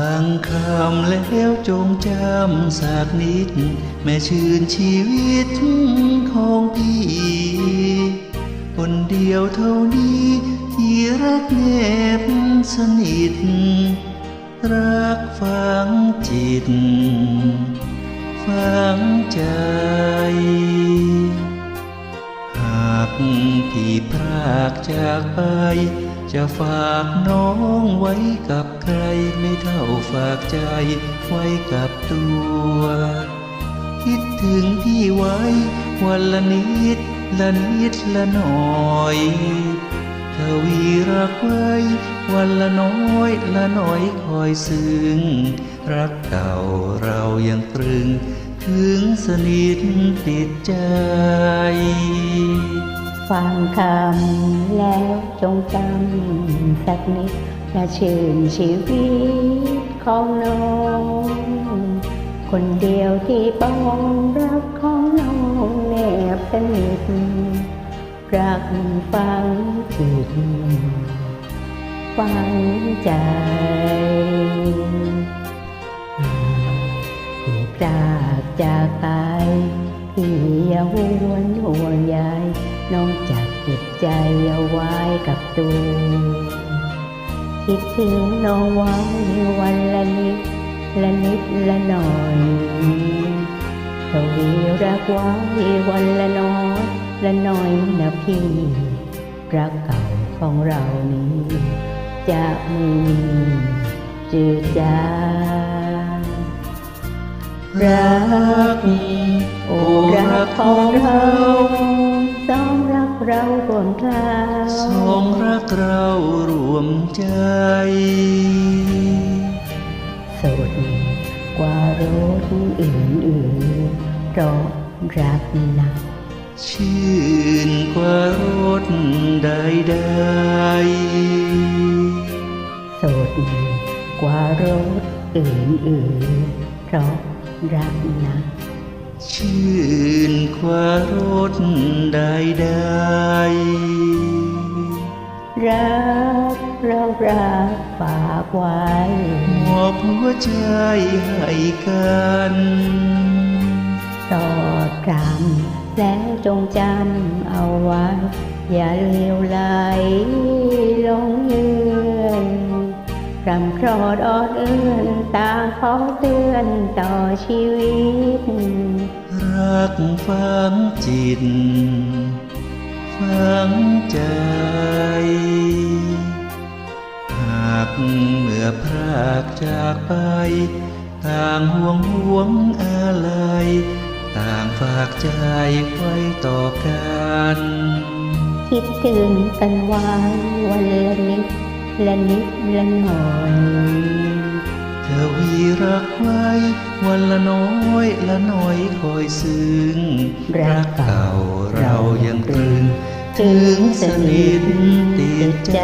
างคำแล้วจงจำสักนิด แม่ชื่นชีวิตของพี่ คนเดียวเท่านี้ที่รักแนบสนิท รักฝังจิต ฝังใจ หากพี่พรากจากไป จะฝากน้อง ไว้กับใครไม่เท่าฝากใจไว้กับตัว คิดถึงพี่ไว้ วันละนิดละนิดละหน่อยทวีรักไว้วันละน้อยละน้อยคอยซึ้งรักเก่าเรายังตรึง ถึงสนิทติดใจ ฟังคำแล้วจงจำสักนิด และชื่นชีวิตของน้อง คนเดียวที่ปองรักของน้องแนบสนิทรักฟังจิตฟังใจที่จากจากไปพี่อย่าหวนห่วงใยน้องจะเก็บใจเอาไว้กับตัว คิดถึงน้องไว้วันละนิดละนิดละหน่อยทวีรักไว้วันละน้อยละน้อยนะพี่รักเก่าของเรานี้ จะไม่มีจืดจางรักโอ้รักของเรา เรารวมคราวสองรักเรารวมใจสุดกว่ารถอื่นๆเพราะรักหนักชื่นกว่ารถใดสุดกว่ารถอื่นๆเพราะรักหนักๆ ชื่นกว่ารถใดรักเรารักฝากไว้ๆมอบหัวใจให้กันตอดกรำแล้วจงจำเอาไว้ อย่าเลี้ยวไหลลงเยือน รำครอดออดเอื้อนต่างขอเตือนต่อชีวิต รักฝังจิตฝังใจ หากเมื่อพรากจากไป ต่างห่วงห่วงอะไร ต่างฝากใจไว้ต่อกัน คิดถึงกันไว้วันละนิด ละนิดละหน่อย เธอวีรักไว้ วันละน้อยละน้อยคอยซึ้งรักเก่าเรายังตรึง ถึงสนิทติดใจ